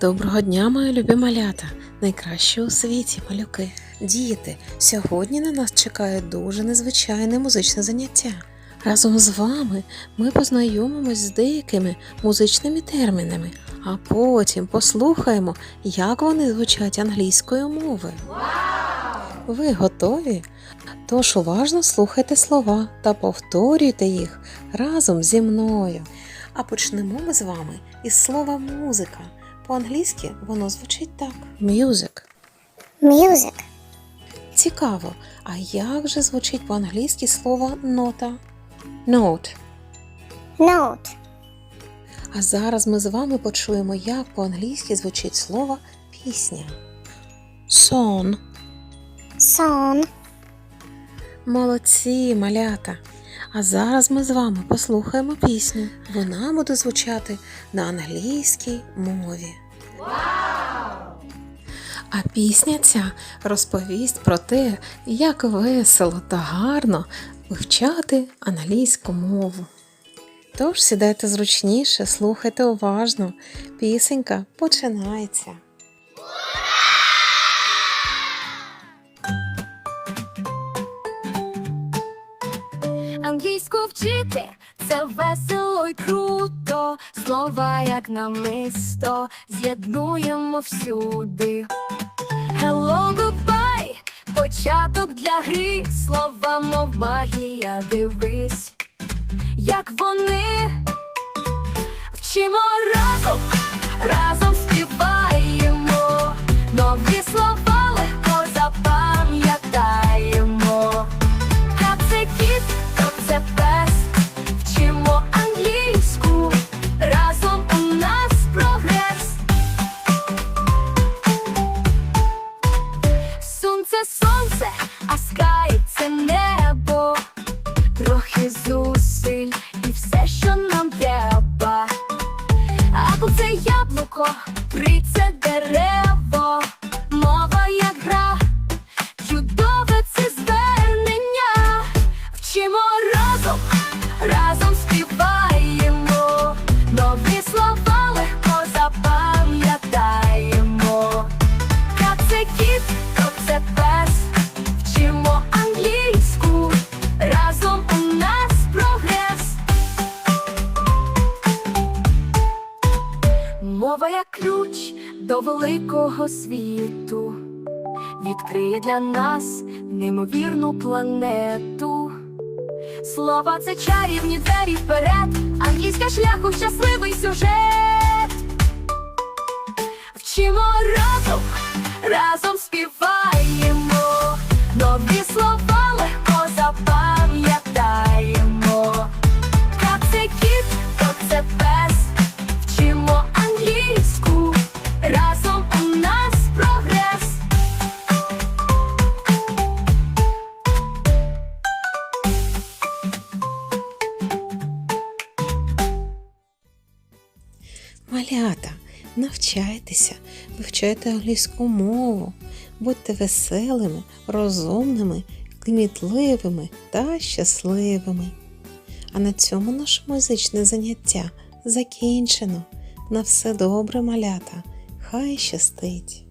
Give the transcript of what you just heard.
Доброго дня, мої любі малята, найкращі у світі малюки. Діти, сьогодні на нас чекає дуже незвичайне музичне заняття. Разом з вами ми познайомимось з деякими музичними термінами, а потім послухаємо, як вони звучать англійською мовою. Ви готові? Тож уважно слухайте слова та повторюйте їх разом зі мною. А почнемо ми з вами із слова музика. По-англійськи воно звучить так: music. Music. Цікаво, а як же звучить по-англійськи слово нота? Note. Note. А зараз ми з вами почуємо, як по-англійськи звучить слово пісня. Сон. Song. Молодці, малята. А зараз ми з вами послухаємо пісню. Вона буде звучати на англійській мові. А пісня ця розповість про те, як весело та гарно вивчати англійську мову. Тож сідайте зручніше, слухайте уважно. Пісенька починається. Англійську вчити. Це весело й круто, слова як намисто, з'єднуємо всюди. Hello, goodbye, початок для гри, слова, мов магія, дивись, як вони. Вчимо разом, разом при це мова як гра, чудове це звернення. Вчимо разом, разом великого світу, відкриє для нас неймовірну планету. Слова це чарівні двері вперед, англійська шляху щасливий сюжет. Вчимо разом, Малята, навчайтеся, вивчайте англійську мову, будьте веселими, розумними, кмітливими та щасливими. А на цьому наше музичне заняття закінчено. На все добре, малята. Хай щастить!